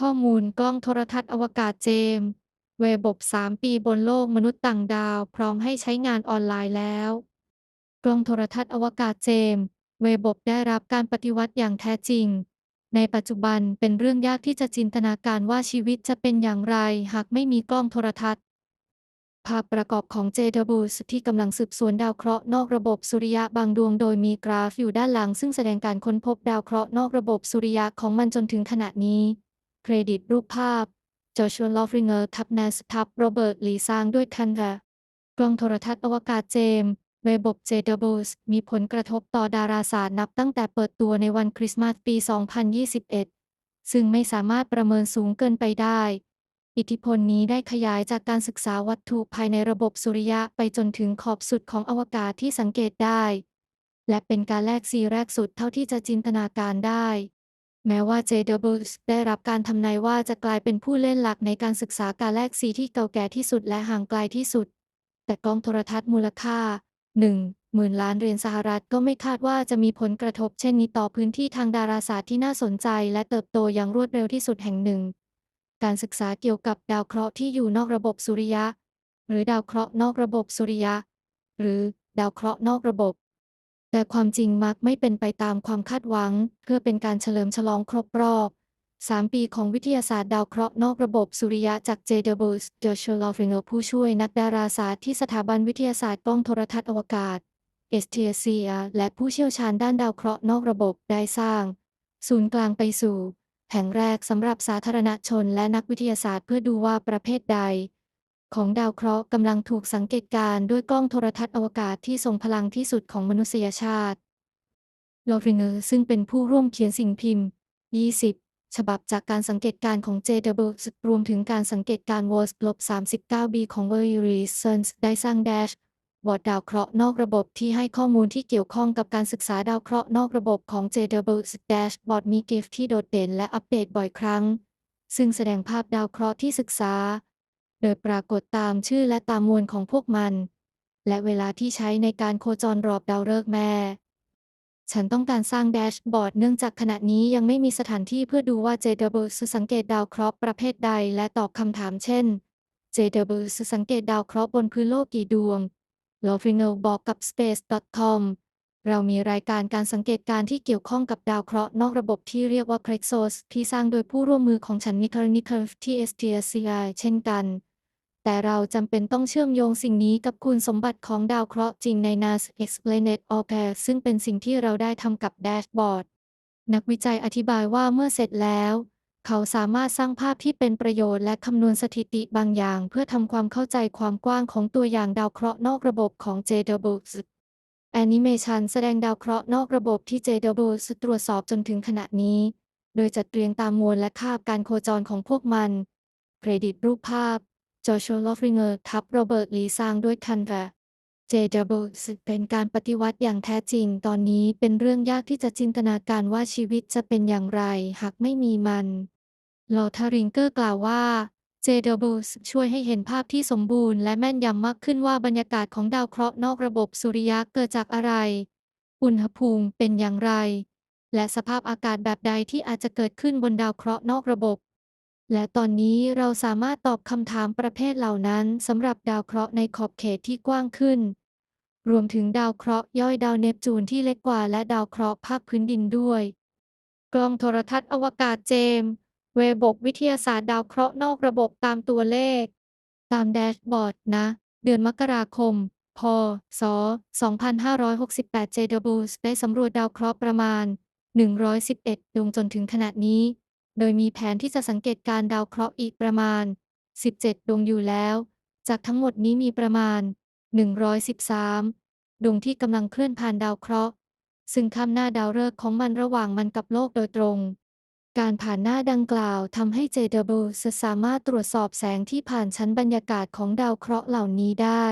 ข้อมูลกล้องโทรทัศน์อวกาศเจมส์เวบบ 3 ปีบนโลกมนุษย์ต่างดาว พร้อมให้ใช้งานออนไลน์แล้ว กล้องโทรทัศน์อวกาศเจมส์เวบบได้รับการปฏิวัติอย่างแท้จริง ในปัจจุบันเป็นเรื่องยากที่จะจินตนาการว่าชีวิตจะเป็นอย่างไร หากไม่มีกล้องโทรทัศน์ ภาพประกอบของ JWS ที่กำลังสืบสวนดาวเคราะห์นอกระบบสุริยะบางดวงโดยมีกราฟอยู่ด้านหลัง ซึ่งแสดงการค้นพบดาวเคราะห์นอกระบบสุริยะของมันจนถึงขณะนี้ เครดิตรูปภาพจอชัวลอฟริงเกอร์ทับเนสทับโรเบิร์ตลีซางด้วยคันระกล้องโทรทัศน์อวกาศเจมส์ระบบ JWS มีผลกระทบต่อดาราศาสตร์นับตั้งแต่เปิดตัวในวันคริสต์มาสปี 2021 ซึ่งไม่สามารถประเมินสูงเกินไปได้ อิทธิพลนี้ได้ขยายจากการศึกษาวัตถุภายในระบบสุริยะไปจนถึงขอบสุดของอวกาศที่สังเกตได้ และเป็นการแลกซีแรกสุดเท่าที่จะจินตนาการได้ แม้ว่า JWS ได้รับการทำนายว่าจะกลายเป็นผู้เล่นหลักในการศึกษาการแลกซีที่เก่าแก่ที่สุดและห่างไกลที่สุด แต่กล้องโทรทัศน์มูลค่า 1 หมื่นล้านเหรียญสหรัฐก็ไม่คาดว่าจะมีผลกระทบเช่นนี้ต่อพื้นที่ทางดาราศาสตร์ที่น่าสนใจและเติบโตอย่างรวดเร็วที่สุดแห่งหนึ่ง การศึกษาเกี่ยวกับดาวเคราะห์ที่อยู่นอกระบบสุริยะ หรือดาวเคราะห์นอกระบบสุริยะ หรือดาวเคราะห์นอกระบบ แต่ความจริงมักไม่เป็นไปตามความคาดหวัง เพื่อเป็นการเฉลิมฉลองครบรอบ 3 ปีของวิทยาศาสตร์ดาวเคราะห์นอกระบบสุริยะจาก J.W. d e r s c h e l o f r i n g e r ผู้ช่วยนักดาราศาสตร์ที่สถาบันวิทยาศาสตร์กล้องโทรทัศน์อวกาศ s t s c และผู้เชี่ยวชาญด้านดาวเคราะห์นอกระบบได้สร้าง ศูนย์กลางไปสู่แห่งแรกสำหรับสาธารณชนและนักวิทยาศาสตร์เพื่อดูว่าประเภทใด ของดาวเคราะห์กำลังถูกสังเกตการณ์ด้วยกล้องโทรทัศน์อวกาศที่ทรงพลังที่สุดของมนุษยชาติลอฟริเกอร์ซึ่งเป็นผู้ร่วมเขียนสิ่งพิมพ์ 20 ฉบับจากการสังเกตการณ์ของ JW รวมถึงการสังเกตการณ์ w o r s ลบ 39b ของ v e r y Reasons ได้สร้างแดชบอร์ดดาวเคราะห์นอกระบบที่ให้ข้อมูลที่เกี่ยวข้องกับการศึกษาดาวเคราะห์นอกระบบของ JW Dashboard มีกิฟที่โดดเด่นและอัปเดตบ่อยครั้ง ซึ่งแสดงภาพดาวเคราะห์ที่ศึกษา โดยปรากฏตามชื่อและตามมวลของพวกมัน และเวลาที่ใช้ในการโคจรรอบดาวฤกษ์แม่ ฉันต้องการสร้างแดชบอร์ดเนื่องจากขณะนี้ยังไม่มีสถานที่เพื่อดูว่า JW สังเกตดาวเคราะห์ประเภทใดและตอบคำถามเช่น JW สังเกตดาวเคราะห์บนพื้นโลกกี่ดวง l o f i n g e r บอกกับ Space.com เรามีรายการการสังเกตการที่เกี่ยวข้องกับดาวเคราะห์นอกระบบที่เรียกว่า Krexos ที่สร้างโดยผู้ร่วมมือของฉัน Nicole Nicole ที่ STSCI เช่นกัน แต่เราจำเป็นต้องเชื่อมโยงสิ่งนี้กับคุณสมบัติของดาวเคราะห์จริงใน NASA Explained All Pair ซึ่งเป็นสิ่งที่เราได้ทำกับแดชบอร์ด นักวิจัยอธิบายว่าเมื่อเสร็จแล้ว เขาสามารถสร้างภาพที่เป็นประโยชน์และคำนวณสถิติบางอย่าง เพื่อทำความเข้าใจความกว้างของตัวอย่างดาวเคราะห์นอกระบบของ JWS แอนิเมชันแสดงดาวเคราะห์นอกระบบที่ JWS ตรวจสอบจนถึงขณะนี้ โดยจัดเรียงตามมวลและคาบการโคจรของพวกมัน เครดิตรูปภาพ จอชัวลอฟริงเกอร์ทับโรเบิร์ตลีซางด้วยคันระ JWS เป็นการปฏิวัติอย่างแท้จริง ตอนนี้เป็นเรื่องยากที่จะจินตนาการว่าชีวิตจะเป็นอย่างไร หากไม่มีมันลอทาริงเกอร์กล่าวว่า JWS ช่วยให้เห็นภาพที่สมบูรณ์และแม่นยำมากขึ้นว่าบรรยากาศของดาวเคราะห์นอกระบบสุริยะเกิดจากอะไร อุณหภูมิเป็นอย่างไร และสภาพอากาศแบบใดที่อาจจะเกิดขึ้นบนดาวเคราะห์นอกระบบ และตอนนี้เราสามารถตอบคำถามประเภทเหล่านั้นสำหรับดาวเคราะห์ในขอบเขตที่กว้างขึ้น รวมถึงดาวเคราะห์ย่อยดาวเนปจูนที่เล็กกว่าและดาวเคราะห์ภาคพื้นดินด้วย กล้องโทรทัศน์อวกาศเจมส์เวบบวิทยาศาสตร์ดาวเคราะห์นอกระบบตามตัวเลข ตามแดชบอร์ดนะ เดือนมกราคม พศ 2568 JW ได้สำรวจดาวเคราะห์ประมาณ 111 ดวงจนถึงขณะนี้ โดยมีแผนที่จะสังเกตการดาวเคราะห์อีกประมาณ 17 ดวงอยู่แล้ว จากทั้งหมดนี้มีประมาณ 113 ดวงที่กำลังเคลื่อนผ่านดาวเคราะห์ ซึ่งข้ามหน้าดาวฤกษ์ของมันระหว่างมันกับโลกโดยตรง การผ่านหน้าดังกล่าวทำให้ JW สามารถตรวจสอบแสงที่ผ่านชั้นบรรยากาศของดาวเคราะห์เหล่านี้ได้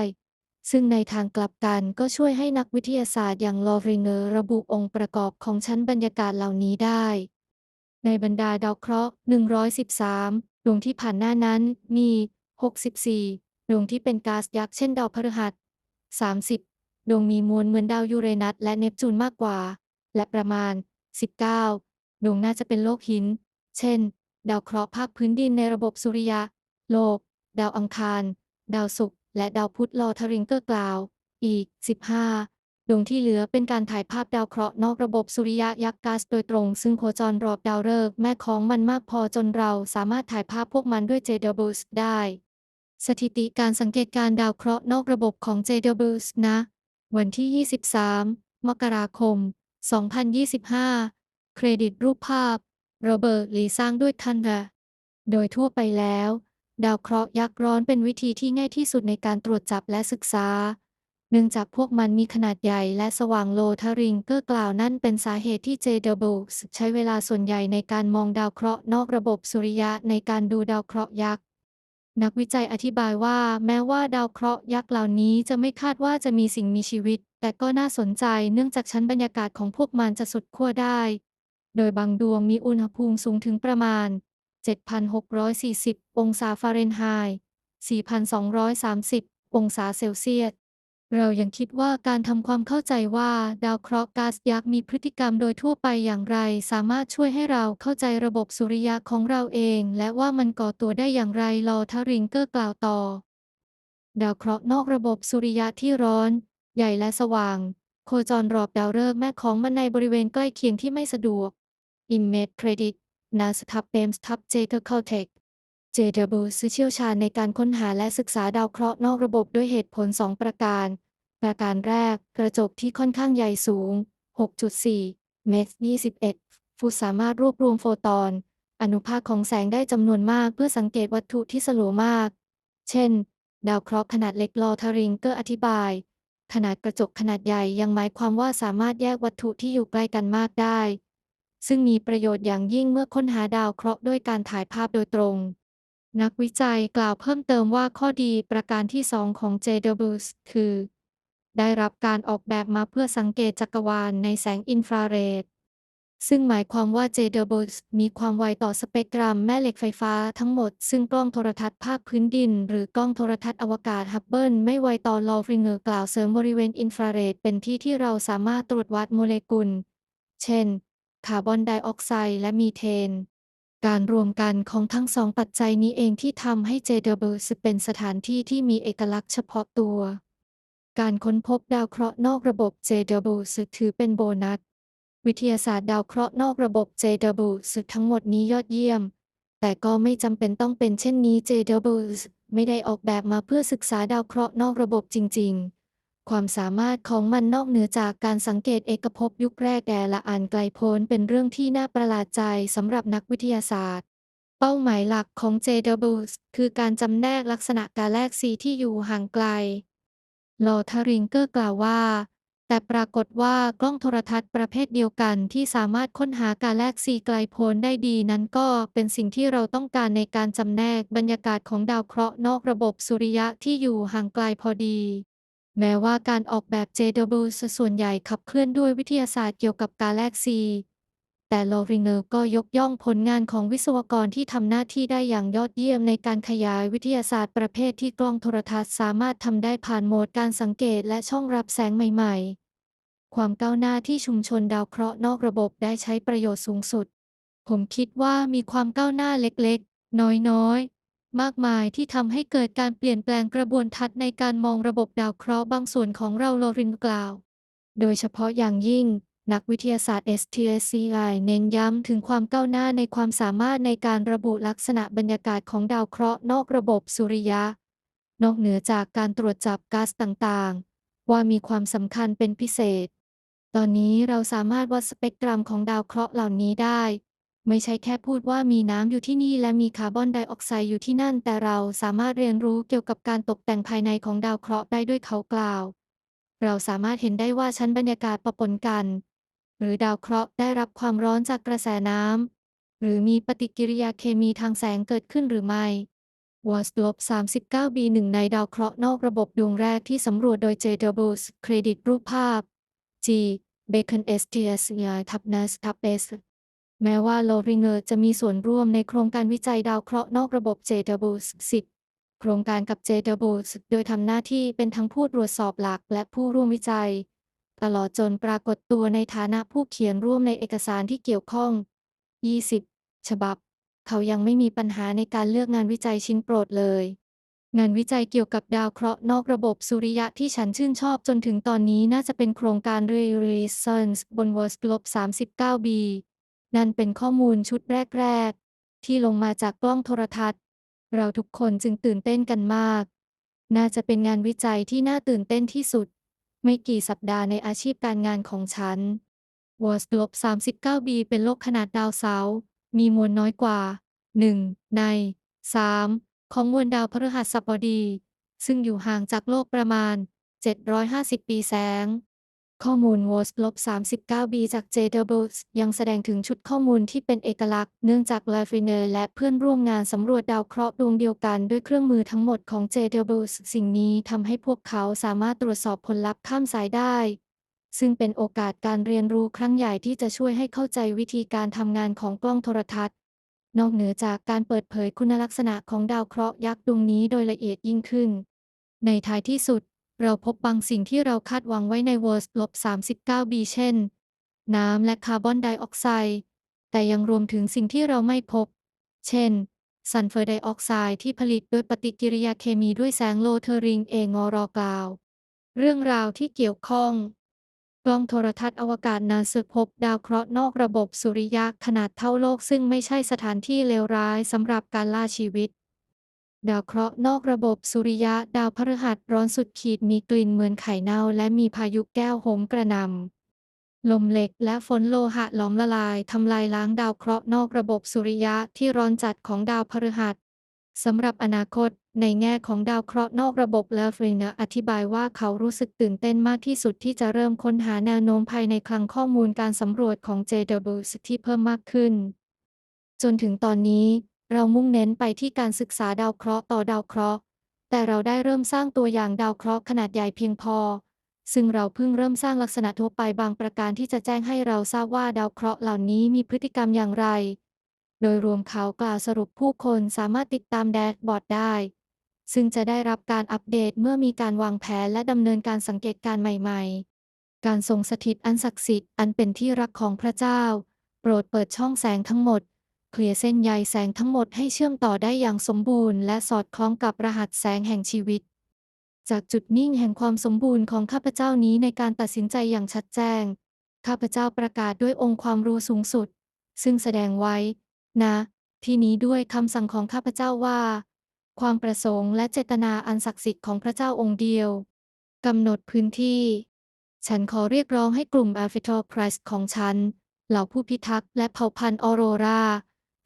ซึ่งในทางกลับกันก็ช่วยให้นักวิทยาศาสตร์อย่างลอริงเกอร์ระบุองค์ประกอบของชั้นบรรยากาศเหล่านี้ได้ ในบรรดาดาวเคราะห์ 113 ดวงที่ผ่านหน้านั้นมี 64 ดวงที่เป็นก๊าซยักษ์เช่นดาวพฤหัส 30 ดวงมีมวลเหมือนดาวยูเรนัสและเนปจูนมากกว่า และประมาณ 19 ดวงน่าจะเป็นโลกหิน เช่น ดาวเคราะห์ภาคพื้นดินในระบบสุริยะ โลก ดาวอังคาร ดาวศุกร์ และดาวพุธลอทริงเกอร์กล่าว อีก 15 ดวงที่เหลือเป็นการถ่ายภาพดาวเคราะห์นอกระบบสุริยะยักษ์ก๊าซโดยตรง ซึ่งโคจรรอบดาวฤกษ์แม่ของมันมากพอจนเราสามารถถ่ายภาพพวกมันด้วย JWS ได้ สถิติการสังเกตการดาวเคราะห์นอกระบบของ JWS นะ วันที่ 23 มกราคม 2025 เครดิตรูปภาพโรเบิร์ตลีสร้างด้วยทันดาโดยทั่วไปแล้ว ดาวเคราะห์ยักษ์ร้อนเป็นวิธีที่ง่ายที่สุดในการตรวจจับและศึกษา เนื่องจากพวกมันมีขนาดใหญ่และสว่างโลทาริงเกอร์กล่าวนั่นเป็นสาเหตุที่ JW ใช้เวลาส่วนใหญ่ในการมองดาวเคราะห์นอกระบบสุริยะในการดูดาวเคราะห์ยักษ์นักวิจัยอธิบายว่าแม้ว่าดาวเคราะห์ยักษ์เหล่านี้จะไม่คาดว่าจะมีสิ่งมีชีวิต แต่ก็น่าสนใจเนื่องจากชั้นบรรยากาศของพวกมันจะสุดขั้วได้ โดยบางดวงมีอุณหภูมิสูงถึงประมาณ 7,640 องศาฟาเรนไฮต์ 4,230 องศาเซลเซียส เรายังคิดว่าการทำความเข้าใจว่าดาวเคราะห์ก๊าซยักษ์มีพฤติกรรมโดยทั่วไปอย่างไร สามารถช่วยให้เราเข้าใจระบบสุริยะของเราเอง และว่ามันก่อตัวได้อย่างไรลอทาริงเกอร์กล่าวต่อ ดาวเคราะห์นอกระบบสุริยะที่ร้อน ใหญ่และสว่าง โคจรรอบดาวฤกษ์แม่ของมันในบริเวณใกล้เคียงที่ไม่สะดวก Image Credit นาสทับเบมสทับเจเกอร์เคลเทค JW ซื้อเชี่ยวชาญในการค้นหาและศึกษาดาวเคราะห์นอกระบบด้วยเหตุผล 2 ประการ ประการแรก กระจกที่ค่อนข้างใหญ่สูง 6.4 เมตร 21 ฟุตสามารถรวบรวมโฟตอน อนุภาคของแสงได้จำนวนมากเพื่อสังเกตวัตถุที่สลัวมาก เช่น ดาวเคราะห์ขนาดเล็กลอทาริงเกอร์อธิบาย ขนาดกระจกขนาดใหญ่ยังหมายความว่าสามารถแยกวัตถุที่อยู่ใกล้กันมากได้ ซึ่งมีประโยชน์อย่างยิ่งเมื่อค้นหาดาวเคราะห์ด้วยการถ่ายภาพโดยตรง นักวิจัยกล่าวเพิ่มเติมว่าข้อดีประการที่2ของ JWS คือ ได้รับการออกแบบมาเพื่อสังเกตจักรวาลในแสงอินฟราเรด ซึ่งหมายความว่า JWS มีความไวต่อสเปกตรัมแม่เหล็กไฟฟ้าทั้งหมด ซึ่งกล้องโทรทัศน์ภาคพื้นดิน หรือกล้องโทรทัศน์อวกาศฮับเบิลไม่ไวต่อลอฟริงเกอร์กล่าวเสริมบริเวณอินฟราเรดเป็นที่ที่เราสามารถตรวจวัดโมเลกุล เช่น คาร์บอนไดออกไซด์และมีเทน การรวมกันของทั้งสองปัจจัยนี้เองที่ทำให้ JWS เป็นสถานที่ที่มีเอกลักษณ์เฉพาะตัว การค้นพบดาวเคราะห์นอกระบบ JWS ถือเป็นโบนัส วิทยาศาสตร์ดาวเคราะห์นอกระบบ JWS ทั้งหมดนี้ยอดเยี่ยม แต่ก็ไม่จำเป็นต้องเป็นเช่นนี้ JWS ไม่ได้ออกแบบมาเพื่อศึกษาดาวเคราะห์นอกระบบจริง ๆ ความสามารถของมันนอกเหนือจากการสังเกตเอกภพยุคแรกแต่ละอันไกลโพ้นเป็นเรื่องที่น่าประหลาดใจสำหรับนักวิทยาศาสตร์ เป้าหมายหลักของ JWS คือการจำแนกลักษณะกาแล็กซีที่อยู่ห่างไกล ลอทาริงเกอร์กล่าวว่า แต่ปรากฏว่ากล้องโทรทัศน์ประเภทเดียวกันที่สามารถค้นหากาแล็กซีไกลโพ้นได้ดีนั้นก็เป็นสิ่งที่เราต้องการในการจำแนกบรรยากาศของดาวเคราะห์นอกระบบสุริยะที่อยู่ห่างไกลพอดี แม้ว่าการออกแบบ JW ส่วนใหญ่ขับเคลื่อนด้วยวิทยาศาสตร์เกี่ยวกับกาแล็กซี แต่ลอริงเกอร์ก็ยกย่องผลงานของวิศวกรที่ทำหน้าที่ได้อย่างยอดเยี่ยมในการขยายวิทยาศาสตร์ประเภทที่กล้องโทรทัศน์สามารถทำได้ผ่านโหมดการสังเกตและช่องรับแสงใหม่ๆ ความก้าวหน้าที่ชุมชนดาวเคราะห์นอกระบบได้ใช้ประโยชน์สูงสุด ผมคิดว่ามีความก้าวหน้าเล็กๆ น้อยๆ มากมายที่ทำให้เกิดการเปลี่ยนแปลงกระบวนทัศน์ในการมองระบบดาวเคราะห์บางส่วนของเราโลรินกล่าว โดยเฉพาะอย่างยิ่ง นักวิทยาศาสตร์ STSCI เน้นย้ำถึงความก้าวหน้าในความสามารถในการระบุลักษณะบรรยากาศของดาวเคราะห์นอกระบบสุริยะ นอกเหนือจากการตรวจจับก๊าซต่างๆ ว่ามีความสำคัญเป็นพิเศษ ตอนนี้เราสามารถวัดสเปกตรัมของดาวเคราะห์เหล่านี้ได้ ไม่ใช่แค่พูดว่ามีน้ำอยู่ที่นี่และมีคาร์บอนไดออกไซด์อยู่ที่นั่น แต่เราสามารถเรียนรู้เกี่ยวกับการตกแต่งภายในของดาวเคราะห์ได้ด้วยเขากล่าว เราสามารถเห็นได้ว่าชั้นบรรยากาศปะปนกัน หรือดาวเคราะห์ได้รับความร้อนจากกระแสน้ำหรือมีปฏิกิริยาเคมีทางแสงเกิดขึ้นหรือไม่ w a s d o p 39 b หนึ่งในดาวเคราะห์นอกระบบดวงแรกที่สำรวจโดย JWS เครดิตรูปภาพ G Bacon STS ทับ NAS ทับ S แม้ว่าโลริงเกอร์จะมีส่วนร่วมในโครงการวิจัยดาวเคราะห์นอกระบบ JWS 10 โครงการกับ JWS โดยทำหน้าที่เป็นทั้งผู้ตรวจสอบหลักและผู้ร่วมวิจัย ตลอดจนปรากฏตัวในฐานะผู้เขียนร่วมในเอกสารที่เกี่ยวข้อง 20 ฉบับ เขายังไม่มีปัญหาในการเลือกงานวิจัยชิ้นโปรดเลย งานวิจัยเกี่ยวกับดาวเคราะห์นอกระบบสุริยะที่ฉันชื่นชอบจนถึงตอนนี้น่าจะเป็นโครงการ Renaissance บน w o r s g l o b 39b นั่นเป็นข้อมูลชุดแรก ๆ ที่ลงมาจากกล้องโทรทัศน์ เราทุกคนจึงตื่นเต้นกันมาก น่าจะเป็นงานวิจัยที่น่าตื่นเต้นที่สุด ไม่กี่สัปดาห์ในอาชีพการงานของฉัน w o r s g l o b 39b เป็นโลกขนาดดาวเสาร์มีมวลน้อยกว่า 1 ใน 3 ของมวลดาวพฤหัสบดี ซึ่งอยู่ห่างจากโลกประมาณ 750 ปีแสง ข้อมูล w o s g l o b 39b จาก JWST ยังแสดงถึงชุดข้อมูลที่เป็นเอกลักษณ์ เนื่องจาก l a f r i n e r และเพื่อนร่วมงานสำรวจดาวเคราะห์ดวงเดียวกันด้วยเครื่องมือทั้งหมดของ JWST สิ่งนี้ทำให้พวกเขาสามารถตรวจสอบผลลัพธ์ข้ามสายได้ ซึ่งเป็นโอกาสการเรียนรู้ครั้งใหญ่ที่จะช่วยให้เข้าใจวิธีการทำงานของกล้องโทรทัศน์ นอกเหนือจากการเปิดเผยคุณลักษณะของดาวเคราะห์ยักษ์ดวงนี้โดยละเอียดยิ่งขึ้นในท้ายที่สุด เราพบบางสิ่งที่เราคาดหวังไว้ใน w o r s ลบ 39b เช่น น้ำและคาร์บอนไดออกไซด์แต่ยังรวมถึงสิ่งที่เราไม่พบ เช่น ซัลเฟอร์ไดออกไซด์ที่ผลิตโดยปฏิกิริยาเคมีด้วยแสงโลเทอริงเองอรอกล่าว เรื่องราวที่เกี่ยวข้อง กล้องโทรทัศน์อวกาศนาซาพบดาวเคราะห์นอกระบบสุริยะขนาดเท่าโลกซึ่งไม่ใช่สถานที่เลวร้ายสำหรับการล่าชีวิต ดาวเคราะห์นอกระบบสุริยะดาวพฤหัสร้อนสุดขีดมีกลิ่นเหมือนไข่เน่าและมีพายุแก้วโหมกระหน่ำลมเหล็กและฝนโลหะหลอมละลายทำลายล้างดาวเคราะห์นอกระบบสุริยะที่ร้อนจัดของดาวพฤหัสสำหรับอนาคต ในแง่ของดาวเคราะห์นอกระบบเลฟรินอธิบายว่าเขารู้สึกตื่นเต้นมากที่สุดที่จะเริ่มค้นหาแนวโน้มภายในคลังข้อมูลการสำรวจของ JWS ที่เพิ่มมากขึ้น จนถึงตอนนี้ เรามุ่งเน้นไปที่การศึกษาดาวเคราะห์ต่อดาวเคราะห์ แต่เราได้เริ่มสร้างตัวอย่างดาวเคราะห์ขนาดใหญ่เพียงพอ ซึ่งเราเพิ่งเริ่มสร้างลักษณะทั่วไปบางประการที่จะแจ้งให้เราทราบว่าดาวเคราะห์เหล่านี้มีพฤติกรรมอย่างไร โดยรวมเขากล่าวสรุปผู้คนสามารถติดตามแดชบอร์ดได้ ซึ่งจะได้รับการอัปเดตเมื่อมีการวางแผนและดำเนินการสังเกตการใหม่ ๆ การทรงสถิตอันศักดิ์สิทธิ์อันเป็นที่รักของพระเจ้า โปรดเปิดช่องแสงทั้งหมด เคลียร์เส้นใยแสงทั้งหมดให้เชื่อมต่อได้อย่างสมบูรณ์และสอดคล้องกับรหัสแสงแห่งชีวิต จากจุดนิ่งแห่งความสมบูรณ์ของข้าพเจ้านี้ในการตัดสินใจอย่างชัดแจ้ง ข้าพเจ้าประกาศด้วยองค์ความรู้สูงสุด ซึ่งแสดงไว้ นะ ที่นี้ด้วยคำสั่งของข้าพเจ้าว่า ความประสงค์และเจตนาอันศักดิ์สิทธิ์ของพระเจ้าองค์เดียวกำหนดพื้นที่ ฉันขอเรียกร้องให้กลุ่ม a l p h a t o p r i c e ของฉัน เหล่าผู้พิทักษ์และเผ่าพันธุ์ออโรรา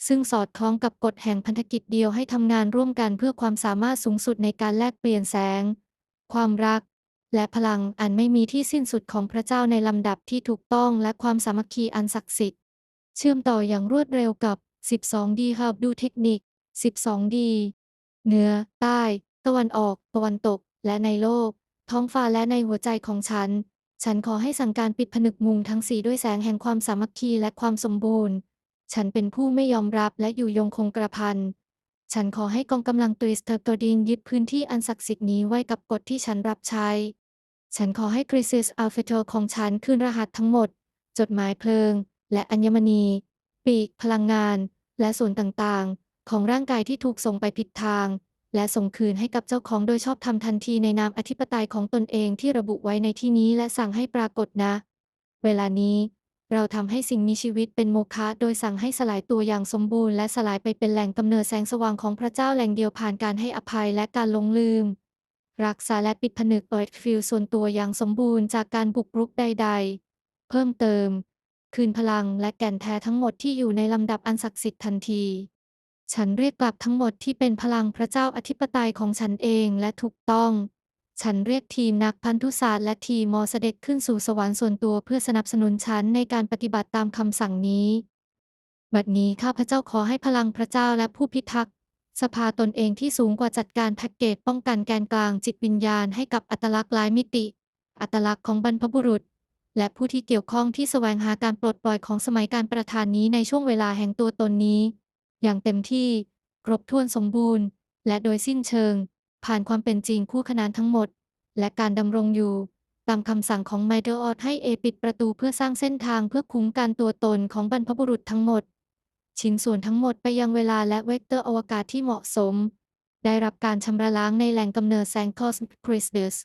ซึ่งสอดคล้องกับกฎแห่งพันธกิจเดียวให้ทำงานร่วมกันเพื่อความสามารถสูงสุดในการแลกเปลี่ยนแสง ความรัก และพลังอันไม่มีที่สิ้นสุดของพระเจ้าในลำดับที่ถูกต้องและความสามัคคีอันศักดิ์สิทธิ์ เชื่อมต่ออย่างรวดเร็วกับ 12D Hub ดูเทคนิค 12D เหนือ ใต้ ตะวันออก ตะวันตก และในโลก ท้องฟ้าและในหัวใจของฉัน ฉันขอให้สั่งการปิดผนึกมุงทั้งสีด้วยแสงแห่งความสามัคคีและความสมบูรณ์ ฉันเป็นผู้ไม่ยอมรับและอยู่ยงคงกระพัน ฉันขอให้กองกำลังตุยสเตอร์ตดินยึดพื้นที่อันศักดิ์สิทธิ์นี้ไว้กับกฎที่ฉันรับใช้ ฉันขอให้คริสิสอัลเฟโตของฉันคืนรหัสทั้งหมด จดหมายเพลิง และอัญมณี ปีก พลังงาน และส่วนต่างๆ ของร่างกายที่ถูกส่งไปผิดทาง และส่งคืนให้กับเจ้าของโดยชอบธรรมทันทีในนามอธิปไตยของตนเองที่ระบุไว้ในที่นี้และสั่งให้ปรากฏนะ เวลานี้ เราทำให้สิ่งมีชีวิตเป็นโมฆะโดยสั่งให้สลายตัวอย่างสมบูรณ์และสลายไปเป็นแหล่งกำเนิดแสงสว่างของพระเจ้าแหล่งเดียวผ่านการให้อภัยและการลงลืม รักษาและปิดผนึกเปิดฟิลส่วนตัวอย่างสมบูรณ์จากการบุกรุกใด ๆ เพิ่มเติม คืนพลังและแก่นแท้ทั้งหมดที่อยู่ในลำดับอันศักดิ์สิทธิ์ทันที ฉันเรียกกลับทั้งหมดที่เป็นพลังพระเจ้าอธิปไตยของฉันเองและถูกต้อง ฉันเรียกทีมนักพันธุศาสตร์และทีมมอเสด็จขึ้นสู่สวรรค์ส่วนตัวเพื่อสนับสนุนฉันในการปฏิบัติตามคำสั่งนี้ บัดนี้ข้าพเจ้าขอให้พลังพระเจ้าและผู้พิทักษ์สภาตนเองที่สูงกว่าจัดการแพ็กเกจป้องกันแกนกลางจิตวิญญาณให้กับอัตลักษณ์หลายมิติ อัตลักษณ์ของบรรพบุรุษ และผู้ที่เกี่ยวข้องที่แสวงหาการปลดปล่อยของสมัยการประทานนี้ในช่วงเวลาแห่งตัวตนนี้ อย่างเต็มที่ ครบถ้วนสมบูรณ์ และโดยสิ้นเชิง ผ่านความเป็นจริงคู่ขนานทั้งหมด และการดำรงอยู่ ตามคำสั่งของไมเดอร์ออดให้เอปิดประตูเพื่อสร้างเส้นทางเพื่อคุ้มกันตัวตนของบรรพบุรุษทั้งหมด ชิ้นส่วนทั้งหมดไปยังเวลาและเวกเตอร์อวกาศที่เหมาะสม ได้รับการชำระล้างในแหล่งกำเนิดแสงคอสมิกคริสตัส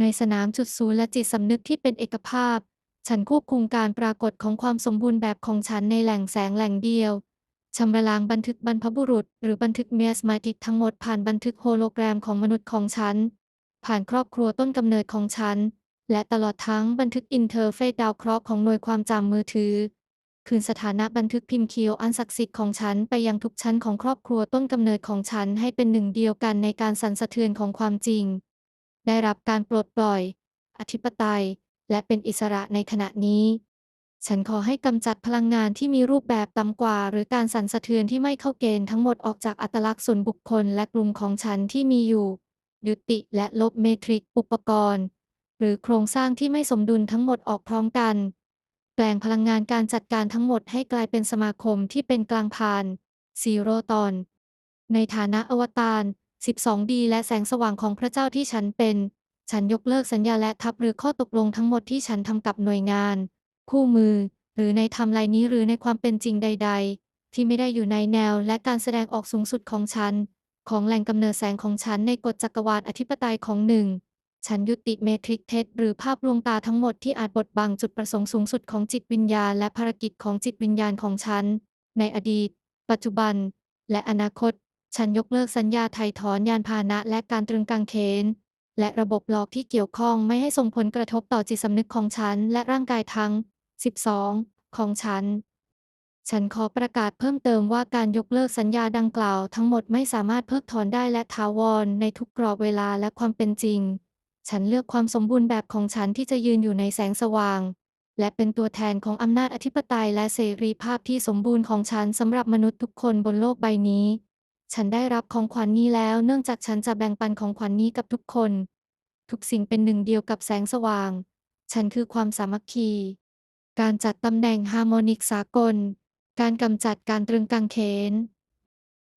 ในสนามจุดศูนย์และจิตสำนึกที่เป็นเอกภาพ ฉันควบคุมการปรากฏของความสมบูรณ์แบบของฉันในแหล่งแสงแหล่งเดียว ชำระล้างบันทึกบรรพบุรุษ หรือบันทึกเมียสมาติกทั้งหมดผ่านบันทึกโฮโลแกรมของมนุษย์ของฉัน ผ่านครอบครัวต้นกำเนิดของฉัน และตลอดทั้งบันทึกอินเทอร์เฟซดาวเคราะห์ของหน่วยความจำมือถือ คืนสถานะบันทึกพิมพ์เคียวอันศักดิ์สิทธิ์ของฉันไปยังทุกชั้นของครอบครัวต้นกำเนิดของฉันให้เป็นหนึ่งเดียวกันในการสั่นสะเทือนของความจริง ได้รับการปลดปล่อย อธิปไตย และเป็นอิสระในขณะนี้ ฉันขอให้กำจัดพลังงานที่มีรูปแบบต่ำกว่า หรือการสั่นสะเทือนที่ไม่เข้าเกณฑ์ทั้งหมดออกจากอัตลักษณ์ส่วนบุคคลและกลุ่มของฉันที่มีอยู่ ยุติและลบเมทริกอุปกรณ์ หรือโครงสร้างที่ไม่สมดุลทั้งหมดออกพร้อมกัน แปลงพลังงานการจัดการทั้งหมดให้กลายเป็นสมาคมที่เป็นกลางผ่านซีโรตอน ในฐานะอวตาร 12D และแสงสว่างของพระเจ้าที่ฉันเป็น ฉันยกเลิกสัญญาและทับหรือข้อตกลงทั้งหมดที่ฉันทำกับหน่วยงาน คู่มือ หรือในทำลายนี้หรือในความเป็นจริงใด ๆ ที่ไม่ได้อยู่ในแนวและการแสดงออกสูงสุดของฉัน ของแหล่งกำเนิดแสงของฉันในกฎจักรวาลอธิปไตยของหนึ่งฉันยุติเมทริกเท็จหรือภาพลวงตาทั้งหมดที่อาจบดบังจุดประสงค์สูงสุดของจิตวิญญาณและภารกิจของจิตวิญญาณของฉัน ในอดีต ปัจจุบัน และอนาคต ฉันยกเลิกสัญญาไถ่ถอนยานพาหนะและการตรึงกางเขน และระบบหลอกที่เกี่ยวข้องไม่ให้ส่งผลกระทบต่อจิตสำนึกของฉันและร่างกายทั้ง 12 ของฉัน ฉันขอประกาศเพิ่มเติมว่าการยกเลิกสัญญาดังกล่าวทั้งหมดไม่สามารถเพิกถอนได้และถาวรในทุกกรอบเวลาและความเป็นจริง ฉันเลือกความสมบูรณ์แบบของฉันที่จะยืนอยู่ในแสงสว่าง และเป็นตัวแทนของอำนาจอธิปไตยและเสรีภาพที่สมบูรณ์ของฉันสำหรับมนุษย์ทุกคนบนโลกใบนี้ ฉันได้รับของขวัญนนี้แล้วเนื่องจากฉันจะแบ่งปันของขวัญนนี้กับทุกคน ทุกสิ่งเป็นหนึ่งเดียวกับแสงสว่าง ฉันคือความสามัคคี การจัดตำแหน่งฮาร์โมนิกสากล การกำจัดการตรึงกางเขน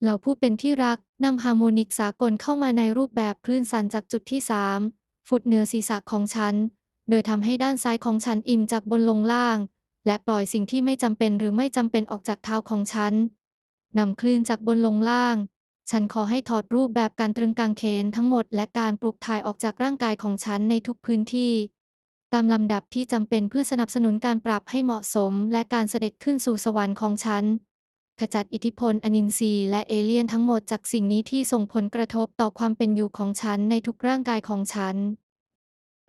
เราผู้เป็นที่รักนำฮาร์โมนิกสากลเข้ามาในรูปแบบคลื่นสั่นจากจุดที่ 3 ฟุตเหนือศีรษะของฉัน โดยทำให้ด้านซ้ายของฉันอิ่มจากบนลงล่าง และปล่อยสิ่งที่ไม่จำเป็นหรือไม่จำเป็นออกจากเท้าของฉันนำคลื่นจากบนลงล่าง ฉันขอให้ถอดรูปแบบการตรึงกางเขนทั้งหมดและการปลุกถ่ายออกจากร่างกายของฉันในทุกพื้นที่ ตามลำดับที่จำเป็นเพื่อสนับสนุนการปรับให้เหมาะสม และการเสด็จขึ้นสู่สวรรค์ของฉันขจัดอิทธิพลอนินทรีย์และเอเลี่ยนทั้งหมดจากสิ่งนี้ที่ส่งผลกระทบต่อความเป็นอยู่ของฉันในทุกร่างกายของฉัน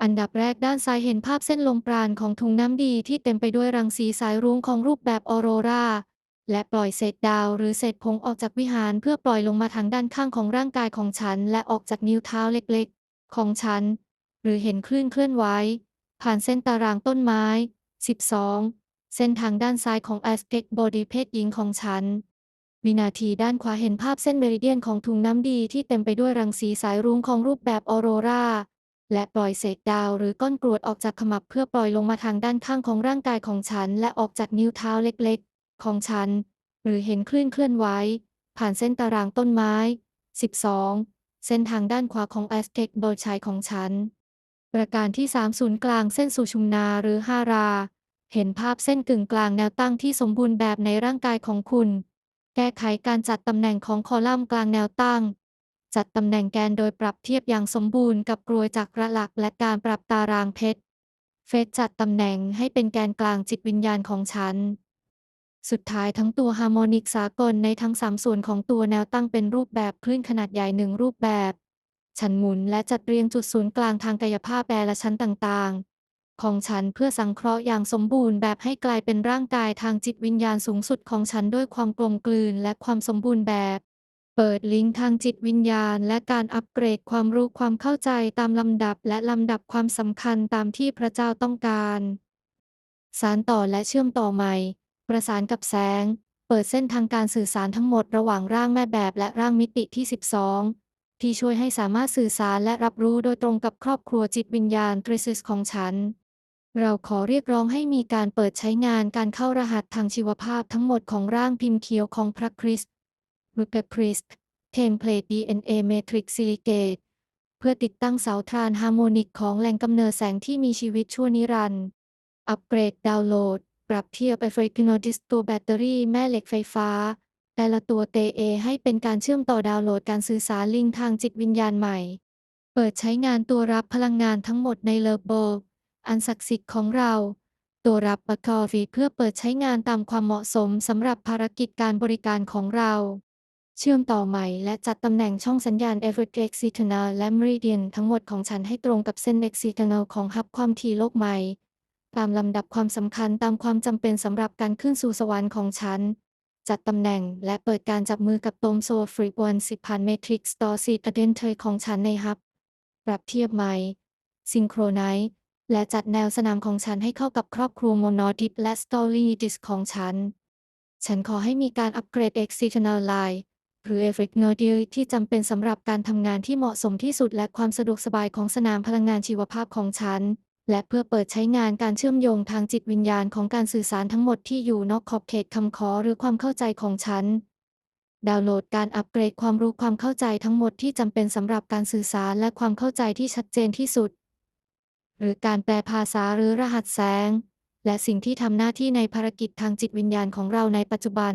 อันดับแรกด้านซ้ายเห็นภาพเส้นลมปราณของถุงน้ำดีที่เต็มไปด้วยรังสีสายรุ้งของรูปแบบออโรราและปล่อยเศษดาวหรือเศษผงออกจากวิหารเพื่อปล่อยลงมาทางด้านข้างของร่างกายของฉัน และออกจากนิ้วเท้าเล็กๆ ของฉัน หรือเห็นคลื่นเคลื่อนไหว ผ่านเส้นตารางต้นไม้ 12 เส้นทางด้านซ้ายของแอสเ c กบอดีเพศหญิงของฉัน วินาทีด้านขวาเห็นภาพเส้นเมริเดียนของถุงน้ำดีที่เต็มไปด้วยรังสีสายรุ้งของรูปแบบออโรราและปล่อยเศษดาวหรือก้อนกรวดออกจากขมับเพื่อปล่อยลงมาทางด้านข้างของร่างกายของฉัน และออกจากนิ้วเท้าเล็กๆ ของฉัน หรือเห็นคลื่นเคลื่อนไหวผ่านเส้นตารางต้นไม้ 12 เส้นทางด้านขวาของแอสเ c กบอลชายของฉัน ประการที่ 3 ศูนย์กลางเส้นสุชุมนาหรือฮารา เห็นภาพเส้นกึ่งกลางแนวตั้งที่สมบูรณ์แบบในร่างกายของคุณ แก้ไขการจัดตำแหน่งของคอลัมน์กลางแนวตั้ง จัดตำแหน่งแกนโดยปรับเทียบอย่างสมบูรณ์กับกรวยจักรหลักและการปรับตารางเพชร เฟสจัดตำแหน่งให้เป็นแกนกลางจิตวิญญาณของฉัน สุดท้ายทั้งตัวฮาร์โมนิกสากลในทั้งสามส่วนของตัวแนวตั้งเป็นรูปแบบคลื่นขนาดใหญ่หนึ่งรูปแบบ ฉันหมุนและจัดเรียงจุดศูนย์กลางทางกายภาพแต่ละชั้นต่างๆ ของฉันเพื่อสังเคราะห์อย่างสมบูรณ์แบบให้กลายเป็นร่างกายทางจิตวิญญาณสูงสุดของฉันด้วยความกลมกลืนและความสมบูรณ์แบบ เปิดลิงก์ทางจิตวิญญาณ และการอัปเกรดความรู้ความเข้าใจตามลำดับและลำดับความสำคัญตามที่พระเจ้าต้องการ สารต่อและเชื่อมต่อใหม่ ประสานกับแสง เปิดเส้นทางการสื่อสารทั้งหมดระหว่างร่างแม่แบบและร่างมิติที่ 12 ที่ช่วยให้สามารถสื่อสารและรับรู้โดยตรงกับครอบครัวจิตวิญญาณทริซิสของฉัน เราขอเรียกร้องให้มีการเปิดใช้งานการเข้ารหัสทางชีวภาพทั้งหมดของร่างพิมพ์เขียวของพระคริสต์รูปคริสต์เทมเพลต DNA Matrix Silicate เพื่อติดตั้งเสาทรานฮาร์โมนิกของแหล่งกำเนิดแสงที่มีชีวิตชั่วนิรันดร์อัปเกรดดาวน์โหลด ปรับเทียบ a f r i c a n o d i s ตัวแบตเตอรี่แม่เหล็กไฟฟ้า แต่ละตัวเตเอให้เป็นการเชื่อมต่อดาวน์โหลดการสื่อสารลิงทางจิตวิญญาณใหม่ เปิดใช้งานตัวรับพลังงานทั้งหมดในเลเบอันศักดิ์สิทธิ์ของเรา ตัวรับประกอบเพื่อเปิดใช้งานตามความเหมาะสมสำหรับภารกิจการบริการของเรา เชื่อมต่อใหม่และจัดตำแหน่งช่องสัญญาณ e v e r y External และ Meridian ทั้งหมดของฉันให้ตรงกับเส้น External ของฮับความถี่โลกใหม่ ตามลำดับความสำคัญตามความจำเป็นสำหรับการขึ้นสู่สวรรค์ของฉัน จัดตำแหน่ง และเปิดการจับมือกับตมโซฟรีวันสิผ่าน Matrix Store Seed a d e n t e r ของฉันในฮับปรับเทียบใหม่ Synchronize และจัดแนวสนามของฉันให้เข้ากับครอบครัว Monolith และ Story Disk ของฉัน ฉันขอให้มีการอัปเกรด External Line หรือ e f r i c n o d i l ที่จำเป็นสำหรับการทำงานที่เหมาะสมที่สุดและความสะดวกสบายของสนามพลังงานชีวภาพของฉัน และเพื่อเปิดใช้งานการเชื่อมโยงทางจิตวิญญาณของการสื่อสารทั้งหมดที่อยู่นอกขอบเขตคำขอหรือความเข้าใจของฉัน ดาวน์โหลดการอัปเกรดความรู้ความเข้าใจทั้งหมดที่จำเป็นสำหรับการสื่อสารและความเข้าใจที่ชัดเจนที่สุด หรือการแปลภาษาหรือรหัสแสง และสิ่งที่ทำหน้าที่ในภารกิจทางจิตวิญญาณของเราในปัจจุบัน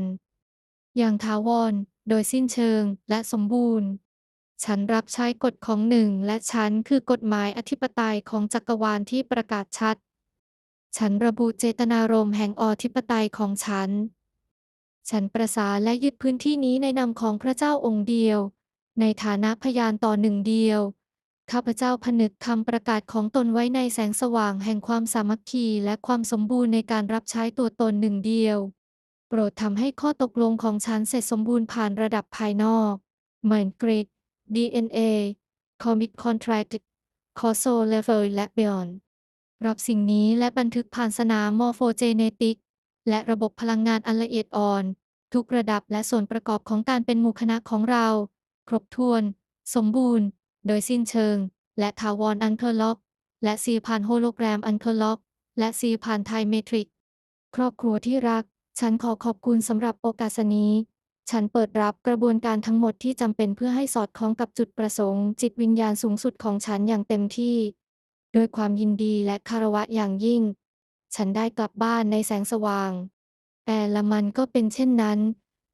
อย่างถาวร โดยสิ้นเชิงและสมบูรณ์ ฉันรับใช้กฎของหนึ่งและฉันคือกฎหมายอธิปไตยของจักรวาลที่ประกาศชัด ฉันระบุเจตนารมณ์แห่งอธิปไตยของฉัน ฉันประสาและยึดพื้นที่นี้ในนามของพระเจ้าองค์เดียว ในฐานะพยานต่อหนึ่งเดียว ข้าพเจ้าผนึกคำประกาศของตนไว้ในแสงสว่างแห่งความสามัคคีและความสมบูรณ์ในการรับใช้ตัวตนหนึ่งเดียว โปรดทำให้ข้อตกลงของฉันเสร็จสมบูรณ์ผ่านระดับภายนอกเหมือนกริด DNA Commit Contract c o s o Level และ Beyond รับสิ่งนี้และบันทึกผ่านสนามมอร์โฟเจเนติก และระบบพลังงานอันละเอียดอ่อน ทุกระดับและส่วนประกอบของการเป็นหมู่คณะของเรา ครบถ้วน สมบูรณ์ โดยสิ้นเชิง และถาวรอันเคอร์ล็อก และซีผ่านโฮโลแกรมอันเคอร์ล็อก และซีผ่านไทเมทริก ครอบครัวที่รัก ฉันขอขอบคุณสำหรับโอกาสนี้ ฉันเปิดรับกระบวนการทั้งหมดที่จำเป็นเพื่อให้สอดคล้องกับจุดประสงค์ จิตวิญญาณสูงสุดของฉันอย่างเต็มที่ด้วยความยินดีและคารวะอย่างยิ่ง ฉันได้กลับบ้านในแสงสว่าง แต่ละมันก็เป็นเช่นนั้น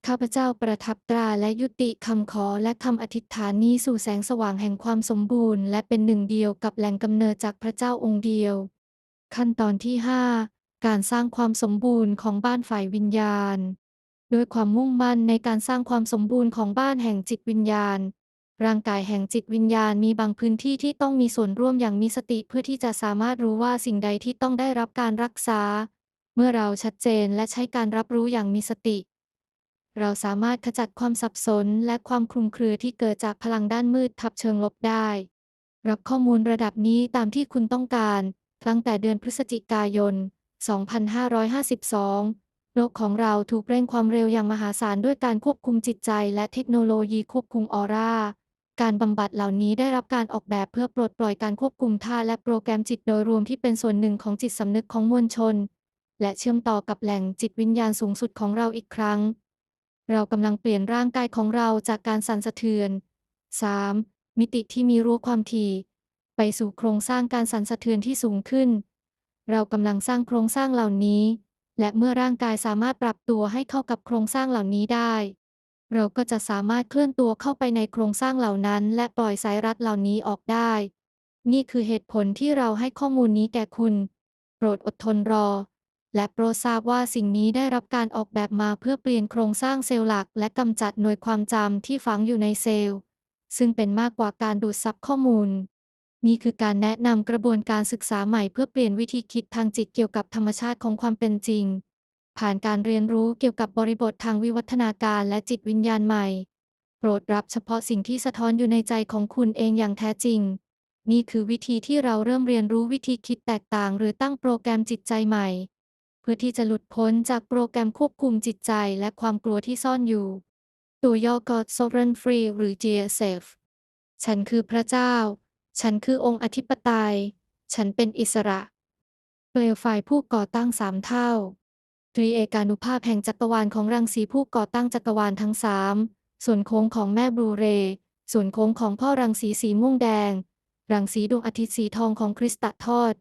ข้าพเจ้าประทับตราและยุติคำขอและคำอธิษฐานนี้สู่แสงสว่างแห่งความสมบูรณ์และเป็นหนึ่งเดียวกับแหล่งกำเนิดจากพระเจ้าองค์เดียว ขั้นตอนที่ 5 การสร้างความสมบูรณ์ของบ้านฝ่ายวิญญาณ ด้วยความมุ่งมั่นในการสร้างความสมบูรณ์ของบ้านแห่งจิตวิญญาณ ร่างกายแห่งจิตวิญญาณมีบางพื้นที่ที่ต้องมีส่วนร่วมอย่างมีสติเพื่อที่จะสามารถรู้ว่าสิ่งใดที่ต้องได้รับการรักษา เมื่อเราชัดเจนและใช้การรับรู้อย่างมีสติ เราสามารถขจัดความสับสนและความคลุมเครือที่เกิดจากพลังด้านมืดทับเชิงลบได้ รับข้อมูลระดับนี้ตามที่คุณต้องการ ตั้งแต่เดือนพฤศจิกายน 2552 โลกของเราถูกเร่งความเร็วอย่างมหาศาลด้วยการควบคุมจิตใจ และเทคโนโลยีควบคุมออร่า การบำบัดเหล่านี้ได้รับการออกแบบเพื่อปลดปล่อยการควบคุมท่าและโปรแกรมจิตโดยรวมที่เป็นส่วนหนึ่งของจิตสำนึกของมวลชน และเชื่อมต่อกับแหล่งจิตวิญญาณสูงสุดของเราอีกครั้ง เรากำลังเปลี่ยนร่างกายของเราจากการสั่นสะเทือน 3. มิติที่มีรั้ความถี่ไปสู่โครงสร้างการสั่นสะเทือนที่สูงขึ้น เรากำลังสร้างโครงสร้างเหล่านี้ และเมื่อร่างกายสามารถปรับตัวให้เข้ากับโครงสร้างเหล่านี้ได้ เราก็จะสามารถเคลื่อนตัวเข้าไปในโครงสร้างเหล่านั้น และปล่อยสายรัดเหล่านี้ออกได้ นี่คือเหตุผลที่เราให้ข้อมูลนี้แก่คุณ โปรดอดทนรอ และโปรดทราบว่าสิ่งนี้ได้รับการออกแบบมาเพื่อเปลี่ยนโครงสร้างเซลล์หลัก และกำจัดหน่วยความจำที่ฝังอยู่ในเซลล์ ซึ่งเป็นมากกว่าการดูดซับข้อมูล นี่คือการแนะนำกระบวนการศึกษาใหม่เพื่อเปลี่ยนวิธีคิดทางจิตเกี่ยวกับธรรมชาติของความเป็นจริง ผ่านการเรียนรู้เกี่ยวกับบริบททางวิวัฒนาการและจิตวิญญาณใหม่ โปรดรับเฉพาะสิ่งที่สะท้อนอยู่ในใจของคุณเองอย่างแท้จริง นี่คือวิธีที่เราเริ่มเรียนรู้วิธีคิดแตกต่าง หรือตั้งโปรแกรมจิตใจใหม่ เพื่อที่จะหลุดพ้นจากโปรแกรมควบคุมจิตใจและความกลัวที่ซ่อนอยู่ ตัวย่อ God Sovereign Free หรือ GSF ฉันคือพระเจ้า ฉันคือองค์อธิปไตย ฉันเป็นอิสระเปลวไฟผู้ก่อตั้งสามเท่าตรีเอกานุภาพแห่งจักรวาลของรังสีผู้ก่อตั้งจักรวาลทั้งสามส่วนโค้งของแม่บลูเร ส่วนโค้งของพ่อรังสีสีม่วงแดง รังสีดวงอาทิตย์สีทองของคริสตัทอด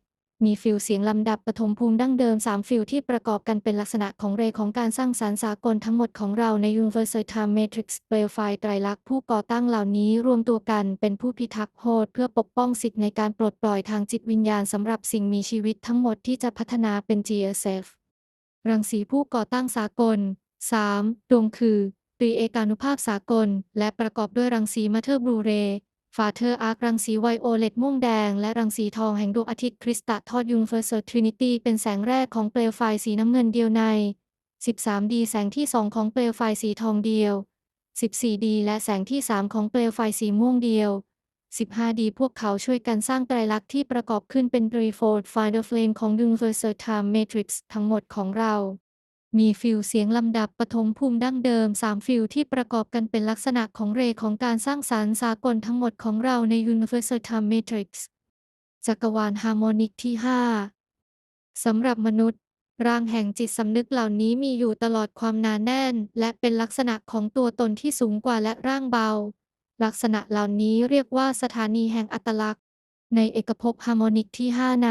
มีฟิลเสียงลำดับปฐมภูมิดั้งเดิม 3 ฟิลที่ประกอบกันเป็นลักษณะของเรของการสร้างสรรค์สากลทั้งหมดของเราใน Universal Time Matrix เปลวไฟไตรลักษณ์ผู้ก่อตั้งเหล่านี้รวมตัวกันเป็นผู้พิทักษ์โทษเพื่อปกป้องสิทธิในการปลดปล่อยทางจิตวิญญาณสำหรับสิ่งมีชีวิตทั้งหมดที่จะพัฒนาเป็น GSF รังสีผู้ก่อตั้งสากล 3. ดวงคือตรีเอกานุภาพสากล และประกอบด้วยรังสีมาเธอร์บลูเร ย์ฟาเธอร์อาร์ครังสีไวโอเลตม่วงแดง และรังสีทองแห่งดวงอาทิตย์คริสตะทอดยูนเฟอร์เซอร์ทรินิตี้เป็นแสงแรกของเปลวไฟสีน้ำเงินเดียวใน 13D แสงที่ 2 ของเปลวไฟสีทองเดียว 14D และแสงที่ 3 ของเปลวไฟสีม่วงเดียว 15D พวกเขาช่วยกันสร้างไตรลักษณ์ที่ประกอบขึ้นเป็น Threefold Fire Flame ของ Universal Time Matrix ทั้งหมดของเรา มีฟิลเสียงลำดับปฐมภูมิดั้งเดิม 3 ฟิลที่ประกอบกันเป็นลักษณะของเรของการสร้างสารรค์สากลทั้งหมดของเราใน Universal Time Matrix จักรวาลฮาร์โมนิกที่ 5 สำหรับมนุษย์ ร่างแห่งจิตสำนึกเหล่านี้มีอยู่ตลอดความหนาแน่น และเป็นลักษณะของตัวตนที่สูงกว่าและร่างเบา ลักษณะเหล่านี้เรียกว่าสถานีแห่งอัตลักษณ์ ในเอกภพฮาร์โมนิกที่ 5 ใน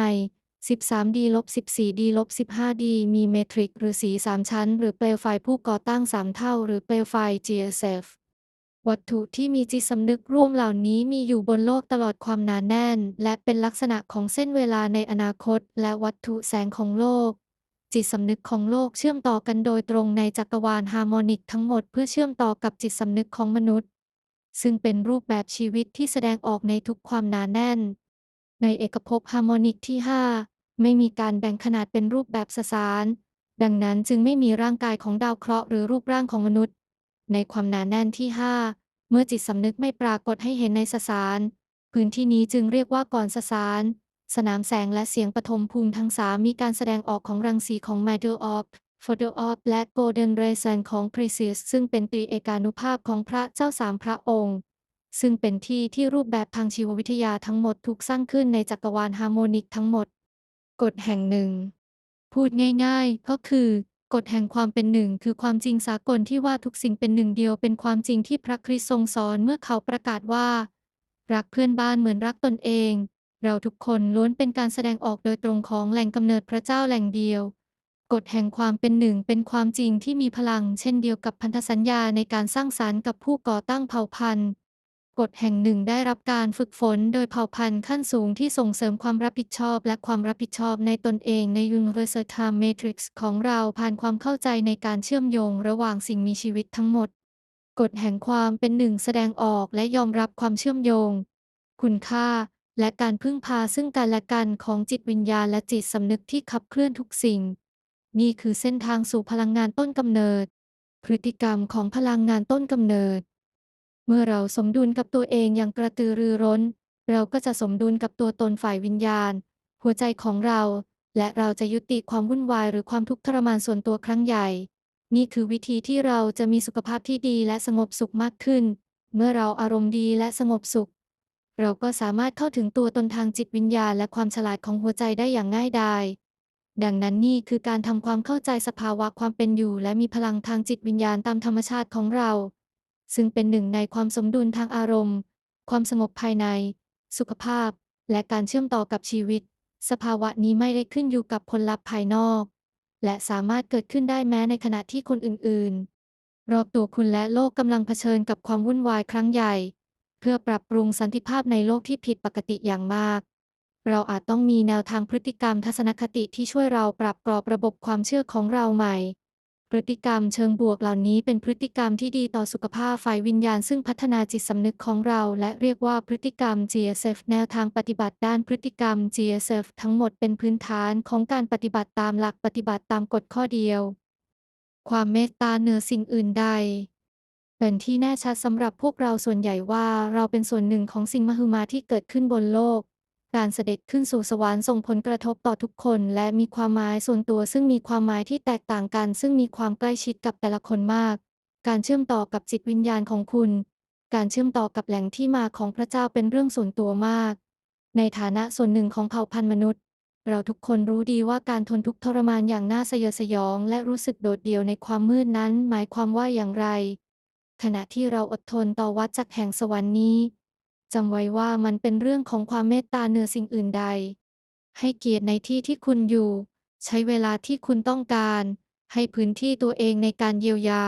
13D ลบ 14D ลบ 15D มีเมทริกหรือสี 3 ชั้น หรือเปลวไฟผู้ก่อตั้ง 3 เท่า หรือเปลวไฟ GSF วัตถุที่มีจิตสำนึกร่วมเหล่านี้มีอยู่บนโลกตลอดความหนาแน่น และเป็นลักษณะของเส้นเวลาในอนาคต และวัตถุแสงของโลก จิตสำนึกของโลกเชื่อมต่อกันโดยตรงในจักรวาลฮาร์โมนิกทั้งหมดเพื่อเชื่อมต่อกับจิตสำนึกของมนุษย์ ซึ่งเป็นรูปแบบชีวิตที่แสดงออกในทุกความหนาแน่น ในเอกภพฮาร์โมนิกที่ 5 ไม่มีการแบ่งขนาดเป็นรูปแบบสสาร ดังนั้นจึงไม่มีร่างกายของดาวเคราะห์หรือรูปร่างของมนุษย์ ในความหนาแน่นที่ 5 เมื่อจิตสำนึกไม่ปรากฏให้เห็นในสสาร พื้นที่นี้จึงเรียกว่าก่อนสสาร สนามแสงและเสียงปฐมภูมิทั้งสามมีการแสดงออกของรังสีของ Matter of Photo of และ Golden Ray Sun ของ Perseus ซึ่งเป็นตรีเอกานุภาพของพระเจ้าสามพระองค์ ซึ่งเป็นที่ที่รูปแบบทางชีววิทยาทั้งหมดถูกสร้างขึ้นในจักรวาลฮาร์โมนิกทั้งหมด กฎแห่งหนึ่ง พูดง่ายๆ ก็คือกฎแห่งความเป็นหนึ่งคือความจริงสากลที่ว่าทุกสิ่งเป็นหนึ่งเดียวเป็นความจริงที่พระคริสต์ทรงสอนเมื่อเขาประกาศว่า รักเพื่อนบ้านเหมือนรักตนเอง เราทุกคนล้วนเป็นการแสดงออกโดยตรงของแหล่งกำเนิดพระเจ้าแหล่งเดียว กฎแห่งความเป็นหนึ่งเป็นความจริงที่มีพลัง เช่นเดียวกับพันธสัญญาในการสร้างสรรค์กับผู้ก่อตั้งเผ่าพันธุ์ กฎแห่งหนึ่งได้รับการฝึกฝนโดยเผ่าพันธุ์ขั้นสูงที่ส่งเสริมความรับผิดชอบและความรับผิดชอบในตนเองใน Universal Time Matrix ของเราผ่านความเข้าใจในการเชื่อมโยงระหว่างสิ่งมีชีวิตทั้งหมด กฎแห่งความเป็นหนึ่งแสดงออกและยอมรับความเชื่อมโยง คุณค่า และการพึ่งพาซึ่งกันและกันของจิตวิญญาณและจิตสำนึกที่ขับเคลื่อนทุกสิ่ง นี่คือเส้นทางสู่พลังงานต้นกำเนิด พฤติกรรมของพลังงานต้นกำเนิด เมื่อเราสมดุลกับตัวเองอย่างกระตือรือร้น เราก็จะสมดุลกับตัวตนฝ่ายวิญญาณ หัวใจของเรา และเราจะยุติความวุ่นวายหรือความทุกข์ทรมานส่วนตัวครั้งใหญ่ นี่คือวิธีที่เราจะมีสุขภาพที่ดีและสงบสุขมากขึ้น เมื่อเราอารมณ์ดีและสงบสุข เราก็สามารถเข้าถึงตัวตนทางจิตวิญญาณ และความฉลาดของหัวใจได้อย่างง่ายดายดังนั้นนี่คือการทำความเข้าใจสภาวะความเป็นอยู่ และมีพลังทางจิตวิญญาณตามธรรมชาติของเรา ซึ่งเป็นหนึ่งในความสมดุลทางอารมณ์ ความสงบภายใน สุขภาพ และการเชื่อมต่อกับชีวิต สภาวะนี้ไม่ได้ขึ้นอยู่กับผลลัพธ์ภายนอก และสามารถเกิดขึ้นได้แม้ในขณะที่คนอื่นๆ รอบตัวคุณและโลกกำลังเผชิญกับความวุ่นวายครั้งใหญ่ เพื่อปรับปรุงสันติภาพในโลกที่ผิดปกติอย่างมาก เราอาจต้องมีแนวทางพฤติกรรมทัศนคติที่ช่วยเราปรับกรอบระบบความเชื่อของเราใหม่ พฤติกรรมเชิงบวกเหล่านี้เป็นพฤติกรรมที่ดีต่อสุขภาพฝ่ายวิญญาณซึ่งพัฒนาจิตสำนึกของเราและเรียกว่าพฤติกรรม GSF แนวทางปฏิบัติด้านพฤติกรรม GSF ทั้งหมดเป็นพื้นฐานของการปฏิบัติตามหลักปฏิบัติตามกฎข้อเดียว ความเมตตาเหนือสิ่งอื่นใด เป็นที่แน่ชัดสำหรับพวกเราส่วนใหญ่ว่าเราเป็นส่วนหนึ่งของสิ่งมหึมาที่เกิดขึ้นบนโลก การเสด็จขึ้นสู่สวรรค์ส่งผลกระทบต่อทุกคน และมีความหมายส่วนตัวซึ่งมีความหมายที่แตกต่างกัน ซึ่งมีความใกล้ชิดกับแต่ละคนมาก การเชื่อมต่อกับจิตวิญญาณของคุณ การเชื่อมต่อกับแหล่งที่มาของพระเจ้าเป็นเรื่องส่วนตัวมาก ในฐานะส่วนหนึ่งของเผ่าพันธุ์มนุษย์ เราทุกคนรู้ดีว่าการทนทุกข์ทรมานอย่างน่าสยดสยอง และรู้สึกโดดเดี่ยวในความมืดนั้น หมายความว่าอย่างไร ขณะที่เราอดทนต่อวัฏจักรแห่งสวรรค์นี้ จำไว้ว่ามันเป็นเรื่องของความเมตตาเหนือสิ่งอื่นใด ให้เกียรติในที่ที่คุณอยู่ ใช้เวลาที่คุณต้องการ ให้พื้นที่ตัวเองในการเยียวยา